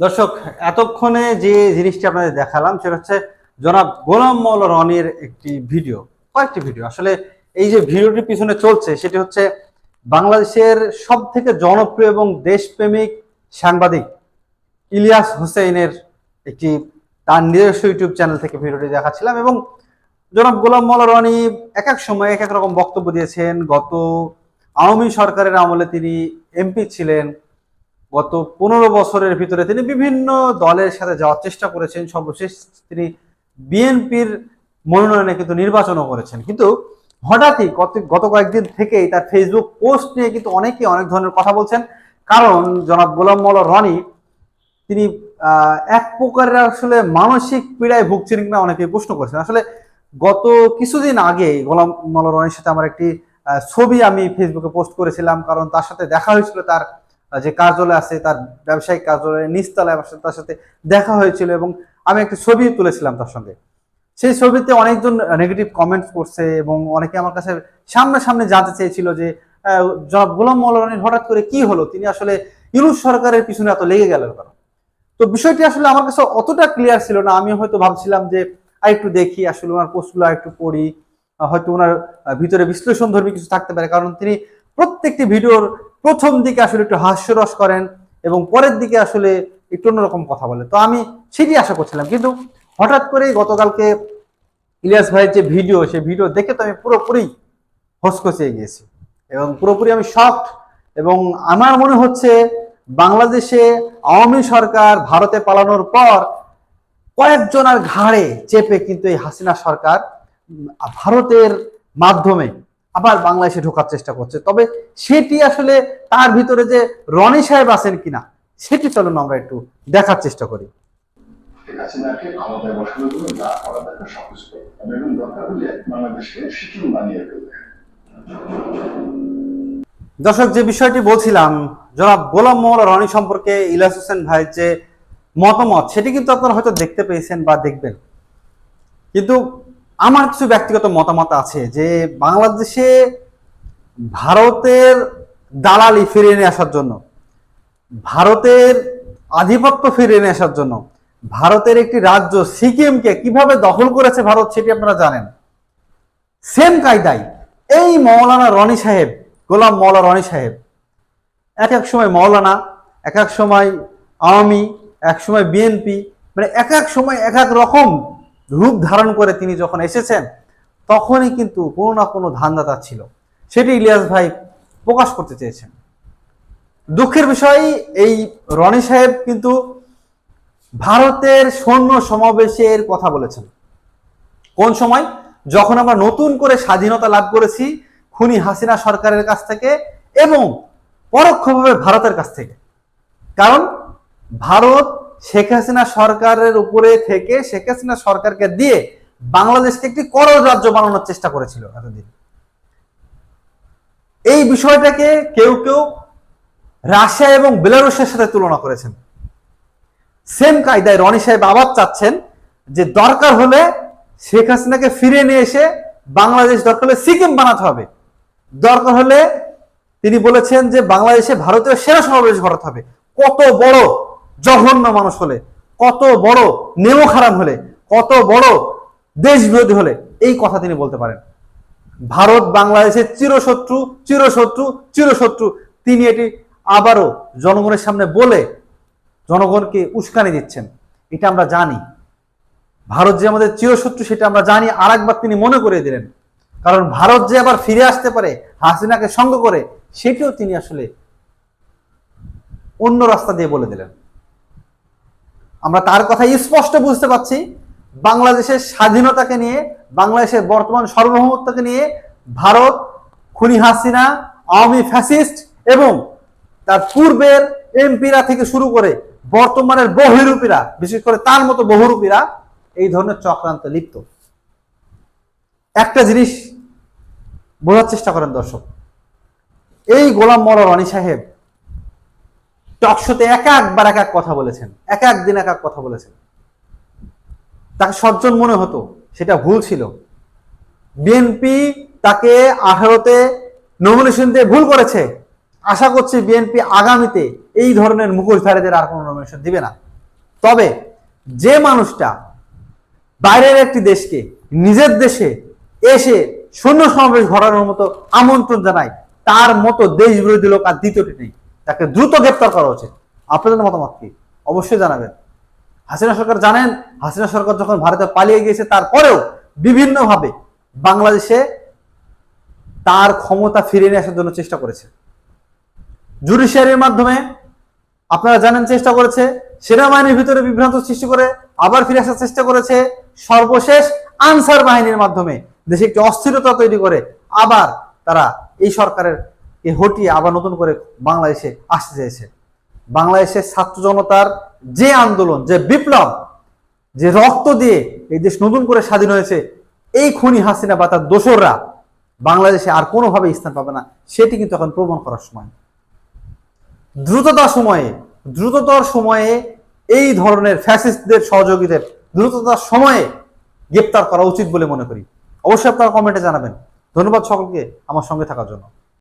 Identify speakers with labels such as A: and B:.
A: দর্শক, এতক্ষণে যে জিনিসটি আপনাদের দেখালাম, সেটা হচ্ছে জনাব গোলাম মৌলা রনির একটি ভিডিও। কয়েকটি ভিডিও। আসলে এই যে ভিডিওটির পিছনে চলছে, সেটি হচ্ছে বাংলাদেশের সব থেকে জনপ্রিয় এবং দেশপ্রেমিক সাংবাদিক ইলিয়াস হোসেনের একটি, তার নিজস্ব ইউটিউব চ্যানেল থেকে ভিডিওটি দেখাচ্ছিলাম এবং জনাব গোলাম মৌলা রনি এক এক সময় এক এক রকম বক্তব্য দিয়েছেন। গত আওয়ামী সরকারের আমলে তিনি এমপি ছিলেন। গত পনেরো বছরের ভিতরে তিনি বিভিন্ন দলের সাথে যাওয়ার চেষ্টা করেছেন। সর্বশেষ তিনি বিএনপির মনোনয়নে কিন্তু নির্বাচনও করেছেন। কিন্তু হঠাৎই গত কয়েকদিন থেকেই তার ফেসবুক পোস্ট নিয়ে কিন্তু অনেকেই অনেক ধরনের কথা বলছেন। কারণ জনাব গোলাম মৌলা রনি, তিনি এক প্রকারের আসলে মানসিক পীড়ায় ভুগছেন কিনা অনেকে প্রশ্ন করেছেন। আসলে গত কিছুদিন আগে গোলাম মৌলা রনির সাথে আমার একটি ছবি আমি ফেসবুকে পোস্ট করেছিলাম। কারণ তার সাথে দেখা হয়েছিল তার যে কার্যালয় আছে, তার ব্যবসায়িক কার্যালয়ে নিচতলায় আমার সাথে তার সাথে দেখা হয়েছিল এবং আমি একটা ছবি তুলেছিলাম তার সঙ্গে। সেই ছবিতে অনেকজন নেগেটিভ কমেন্টস করছে এবং অনেকে আমার কাছে সামনাসামনি জানতে চেয়েছিল যে জনাব গোলাম মৌলানির হঠাৎ করে কি হলো? তিনি আসলে ইউনুস সরকারের পিছনে এত লেগে গেল কেন? তো বিষয়টি আসলে আমার কাছে অতটা ক্লিয়ার ছিল না। আমি হয়তো ভাবছিলাম যে আর একটু দেখি, আসলে ওনার পোস্টগুলো একটু পড়ি, হয়তো ওনার ভিতরে বিশ্লেষণ ধর্মী কিছু থাকতে পারে। কারণ তিনি প্রত্যেকটি ভিডিওর প্রথম দিকে আসলে একটু হাস্যরস করেন এবং পরের দিকে আসলে একটু অন্যরকম কথা বলে তো আমি সেটি আশা করছিলাম। কিন্তু হঠাৎ করেই গতকালকে ইলিয়াস ভাইয়ের যে ভিডিও, সেই ভিডিও দেখে তো আমি পুরোপুরি হসকসিয়ে গিয়েছি এবং পুরোপুরি আমি শকড এবং আমার মনে হচ্ছে বাংলাদেশে আওয়ামী সরকার ভারতে পালানোর পর কয়েকজনের ঘাড়ে চেপে কিন্তু এই হাসিনা সরকার ভারতের মাধ্যমে আবার বাংলাদেশে ঢোকার চেষ্টা করছে। তবে সেটি আসলে তার ভিতরে যে রনি সাহেব আছেন কিনা সেটি চলুন আমরা একটু দেখার চেষ্টা করি।
B: ঠিক ক্ষমতায় বসানোর জন্য যা করা দরকার সবকিছু করবে এবং এবং দরকার হলে বাংলাদেশকে সিকিম বানিয়ে ফেলবে।
A: দর্শক যে বিষয়টি বলছিলাম জনাব গোলাম মোল্লা রনি সম্পর্কে ইলাস হোসেন ভাইয়ের যে মতামত সেটি কিন্তু আপনারা হয়তো দেখতে পেয়েছেন বা দেখবেন। কিন্তু আমার কিছু ব্যক্তিগত মতামত আছে যে বাংলাদেশে ভারতের দালালি ফিরিয়ে নিয়ে আসার জন্য, ভারতের আধিপত্য ফিরিয়ে নিয়ে আসার জন্য, ভারতের একটি রাজ্য সিকিমকে কীভাবে দখল করেছে ভারত সেটি আপনারা জানেন। সেম কায়দায় এই মৌলানা রনি সাহেব, গোলাম মৌলা রনি সাহেব, এক এক সময় মৌলানা, এক এক সময় আওয়ামী, এক সময় বিএনপি মানে এক এক সময় এক এক রকম রূপ ধারণ করে তিনি যখন এসেছেন, তখনই কিন্তু কোনো না কোনো ধান্দা তার ছিল। সেটি ইলিয়াস ভাই প্রকাশ করতে চেয়েছেন। দুঃখের বিষয়, এই রনি সাহেব কিন্তু ভারতের সৈন্য সমাবেশের কথা বলেছেন। কোন সময়? যখন আমরা নতুন করে স্বাধীনতা লাভ করেছি খুনি হাসিনা সরকারের কাছ থেকে এবং পরোক্ষভাবে ভারতের কাছ থেকে। কারণ ভারত শেখ হাসিনা সরকারের উপরে থেকে শেখ হাসিনা সরকারকে দিয়ে বাংলাদেশকে একটি করজ রাজ্য বানানোর চেষ্টা করেছিল এতদিন। এই বিষয়টাকে কেউ কেউ রাশিয়া এবং বেলারুশের সাথে তুলনা করেছেন। সেম কায়দায় রনি সাহেব আবার চাচ্ছেন যে দরকার হলে শেখ হাসিনাকে ফিরে নিয়ে এসে বাংলাদেশ, দরকার হলে সিকিম বানাতে হবে। দরকার হলে তিনি বলেছেন যে বাংলাদেশে ভারতীয় সেনা সমাবেশ ঘটাতে হবে। কত বড় জঘন্য মানুষ হলে, কত বড় নেমো খারাপ হলে, কত বড় দেশ বিরোধী হলে, এই কথা তিনি বলতে পারেন। ভারত বাংলাদেশের চিরশত্রু চিরশত্রু চিরশত্রু। তিনি এটি আবারও জনগণের সামনে বলে জনগণকে উস্কানি দিচ্ছেন। এটা আমরা জানি। ভারত যে আমাদের চিরশত্রু, সেটা আমরা জানি। আর একবার তিনি মনে করে দিলেন। কারণ ভারত যে আবার ফিরে আসতে পারে, হাসিনাকে সঙ্গ করে, সেটিও তিনি আসলে অন্য রাস্তা দিয়ে বলে দিলেন। আমরা তার কথা স্পষ্ট বুঝতে পারছি। বাংলাদেশের স্বাধীনতাকে নিয়ে, বাংলাদেশের বর্তমান সার্বভৌমত্বকে নিয়ে ভারত, খুনি হাসিনা, আওয়ামী ফ্যাসিস্ট এবং তার পূর্বের এমপিরা থেকে শুরু করে বর্তমানের বহুরূপীরা, বিশেষ করে তার মতো বহুরূপীরা এই ধরনের চক্রান্তে লিপ্ত। একটা জিনিস বোঝার চেষ্টা করেন দর্শক, এই গোলাম মরা রনি সাহেব টকশোতে এক একবার এক এক কথা বলেছেন, এক এক দিন এক এক কথা বলেছেন। তাকে সজ্জন মনে হতো, সেটা ভুল ছিল। বিএনপি তাকে আঠারোতে নমিনেশন দিয়ে ভুল করেছে। আশা করছি বিএনপি আগামীতে এই ধরনের মুখোশধারীদের আর কোনো নমিনেশন দিবে না। তবে যে মানুষটা বাইরের একটি দেশকে, নিজের দেশে এসে সৈন্য সমাবেশ ঘটানোর মতো আমন্ত্রণ জানায়, তার মতো দেশ বিরোধী লোক আর দ্বিতীয়টি নেই। তাকে দ্রুত গ্রেপ্তার করা উচিত। আপনাদের মতামত কি? অবশ্যই জানাবেন। হাসিনা সরকার জানেন, হাসিনা সরকার যখন ভারতে পালিয়ে গিয়েছে, তারপরেও বিভিন্নভাবে বাংলাদেশে তার ক্ষমতা ফিরিয়ে নিয়ে আসার জন্য চেষ্টা করেছে। জুডিশিয়ারির মাধ্যমে আপনারা জানেন চেষ্টা করেছে, সেনাবাহিনীর ভিতরে বিভ্রান্ত সৃষ্টি করে আবার ফিরে আসার চেষ্টা করেছে। সর্বশেষ আনসার বাহিনীর মাধ্যমে দেশে একটি অস্থিরতা তৈরি করে আবার তারা এই সরকারের কে হটিয়ে আবার নতুন করে বাংলাদেশে আসতে চেয়েছে বাংলাদেশের ছাত্র জনতার যে আন্দোলন, যে বিপ্লব, যে রক্ত দিয়ে এই দেশ নতুন করে স্বাধীন হয়েছে, এই খুনি হাসিনা বা তার দোসররা বাংলাদেশে আর কোনোভাবে স্থান পাবে না, সেটি কিন্তু এখন প্রমাণ করার সময়। দ্রুততার সময়ে, দ্রুততর সময়ে এই ধরনের ফ্যাসিস্টদের সহযোগীদের দ্রুততার সময়ে গ্রেপ্তার করা উচিত বলে মনে করি। অবশ্যই আপনারা কমেন্টে জানাবেন। ধন্যবাদ সকলকে আমার সঙ্গে থাকার জন্য।